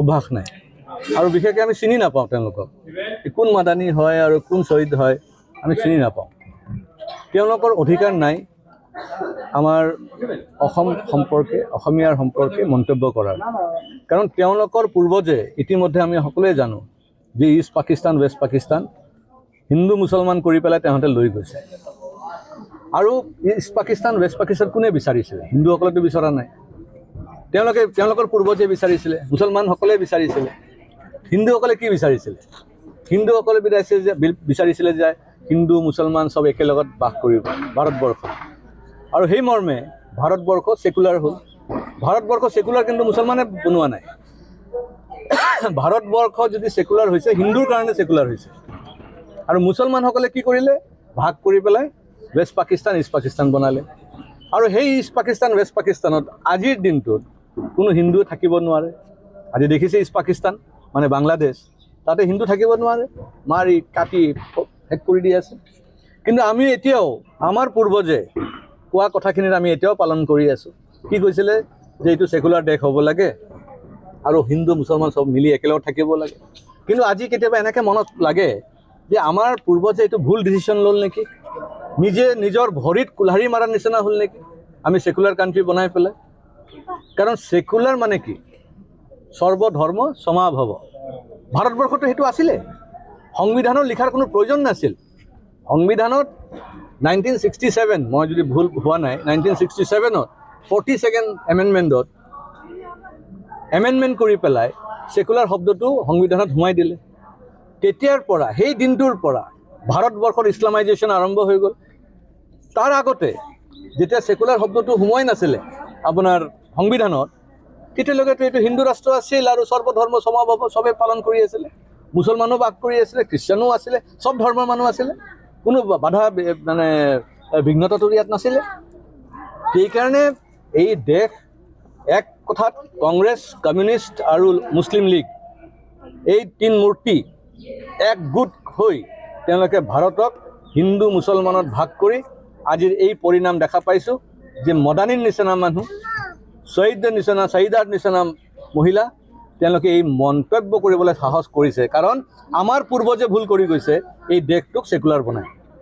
অভ্যাস নাই। আৰু বিশেষকৈ আমি চিনি নাপাওঁ তেওঁলোকক। কোন মাদানী হয় আৰু কোন শ্বহীদ হয়, আমি চিনি নাপাওঁ। তেওঁলোকৰ অধিকাৰ নাই আমাৰ অসম সম্পৰ্কে, অসমীয়াৰ সম্পৰ্কে মন্তব্য কৰাৰ। কাৰণ তেওঁলোকৰ পূৰ্বজে ইতিমধ্যে আমি সকলোৱে জানো যে ইষ্ট পাকিস্তান, ৱেষ্ট পাকিস্তান হিন্দু মুছলমান কৰি পেলাই তেওঁলোকে লৈ গৈছে। আৰু ইষ্ট পাকিস্তান, ৱেষ্ট পাকিস্তান কোনে বিচাৰিছিলে হিন্দুসকলেতো বিচৰা নাই। তেওঁলোকে তেওঁলোকৰ পূৰ্বজে বিচাৰিছিলে মুছলমানসকলে বিচাৰিছিলে। হিন্দুসকলে কি বিচাৰিছিলে? হিন্দুসকলে বিচাৰিছিলে যে বিচাৰিছিলে যে হিন্দু মুছলমান চব একেলগত বাস কৰিব ভাৰতবৰ্ষত। আৰু সেই মৰ্মে ভাৰতবৰ্ষ ছেকুলাৰ হ'ল। ভাৰতবৰ্ষ ছেকুলাৰ কিন্তু মুছলমানে বনোৱা নাই। ভাৰতবৰ্ষ যদি ছেকুলাৰ হৈছে হিন্দুৰ কাৰণে ছেকুলাৰ হৈছে। আৰু মুছলমানসকলে কি কৰিলে? ভাগ কৰি পেলাই ৱেষ্ট পাকিস্তান ইষ্ট পাকিস্তান বনালে। আৰু সেই ইষ্ট পাকিস্তান ৱেষ্ট পাকিস্তানত আজিৰ দিনটোত কোনো হিন্দুৱে থাকিব নোৱাৰে। আজি দেখিছে ইষ্ট পাকিস্তান মানে বাংলাদেশ, তাতে হিন্দু থাকিব নোৱাৰে, মাৰি, কাটি শেষ কৰি দি আছে। কিন্তু আমি এতিয়াও, আমাৰ পূৰ্বজে কোৱা কথাখিনিত আমি এতিয়াও পালন কৰি আছোঁ। কি কৈছিলে যে এইটো ছেকুলাৰ দেশ হ'ব লাগে আৰু হিন্দু, মুছলমান চব মিলি একেলগত থাকিব লাগে। কিন্তু আজি কেতিয়াবা এনেকৈ মনত লাগে যে আমাৰ পূৰ্বজে এইটো ভুল ডিচিশ্যন ল'ল নেকি? নিজে নিজৰ ভৰিত কুল্হাৰি মাৰাৰ নিচিনা হ'ল নেকি? আমি ছেকুলাৰ কাণ্ট্ৰি বনাই পেলাই। কাৰণ ছেকুলাৰ মানে কি? সৰ্বধৰ্ম সমাভৱ ভাৰতবৰ্ষতো সেইটো আছিলে। সংবিধানত লিখাৰ কোনো প্ৰয়োজন নাছিল। সংবিধানত নাইনটিন ছিক্সটি ছেভেন মই যদি ভুল হোৱা নাই নাইনটিন ছিক্সটি ছেভেনত ফৰ্টি ছেকেণ্ড এমেণ্ডমেণ্টত এমেণ্ডমেণ্ট কৰি পেলাই ছেকুলাৰ শব্দটো সংবিধানত সোমাই দিলে। তেতিয়াৰ পৰা, সেই দিনটোৰ পৰা ভাৰতবৰ্ষত ইছলামাইজেশ্যন আৰম্ভ হৈ গ'ল। তাৰ আগতে যেতিয়া ছেকুলাৰ শব্দটো সোমোৱাই নাছিলে আপোনাৰ সংবিধানত তেতিয়ালৈকেতো এইটো হিন্দু ৰাষ্ট্ৰ আছিল আৰু সৰ্বধৰ্ম সমাভৱ চবেই পালন কৰি আছিলে, মুছলমানো বাস কৰি আছিলে খ্ৰীষ্টানো আছিলে, চব ধৰ্মৰ মানুহ আছিলে, কোনো বাধা মানে বিঘ্নতাটো ইয়াত নাছিলে। সেইকাৰণে এই দেশ এক কথাত কংগ্ৰেছ, কমিউনিষ্ট আৰু মুছলিম লীগ, এই তিন মূৰ্তি একগোট হৈ তেওঁলোকে ভাৰতক হিন্দু মুছলমানত ভাগ কৰি আজিৰ এই পৰিণাম দেখা পাইছোঁ। যে মদানীৰ নিচিনা মানুহ শ্বহীদৰ নিচিনা চাহিদাৰ নিচিনা মহিলা, তেওঁলোকে এই মন্তব্য কৰিবলৈ সাহস কৰিছে। কাৰণ আমাৰ পূৰ্বজে ভুল কৰি গৈছে, এই দেশটোক চেকুলাৰ বনায়